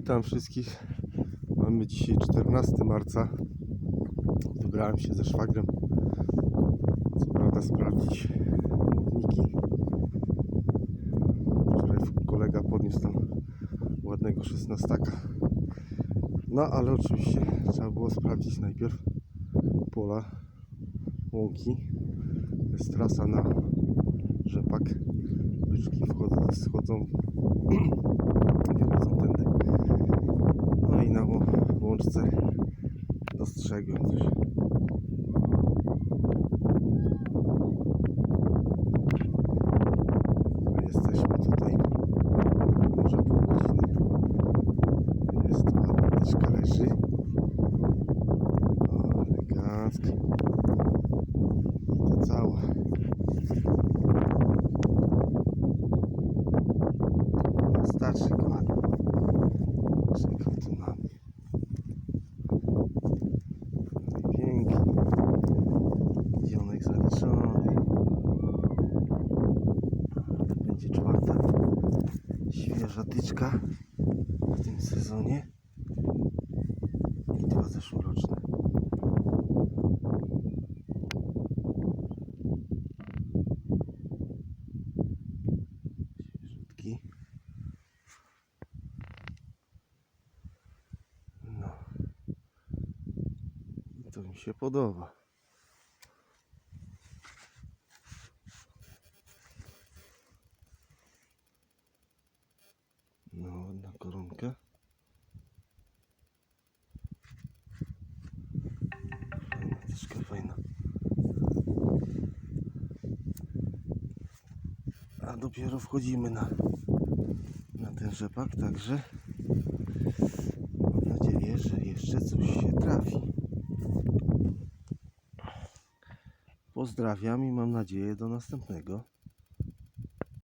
Witam wszystkich. Mamy dzisiaj 14 marca. Wybrałem się ze szwagrem. Co prawda sprawdzić chodniki. Wczoraj kolega podniósł tam ładnego 16. No ale oczywiście trzeba było sprawdzić najpierw pola, łąki. Jest trasa na rzepak. Byczki wchodzą, schodzą nie chodzą tędy. No i na łączce dostrzegłem coś. Tutaj może pół. Jest elegancki. To Starszy ładny. Świeża tyczka w tym sezonie. I dwa zeszłoroczne. Świeżutki. No. I to mi się podoba. No, ładna koronka. Fajna, troszkę fajna. A dopiero wchodzimy na, na ten rzepak, także mam nadzieję, że jeszcze coś się trafi. Pozdrawiam i mam nadzieję do następnego.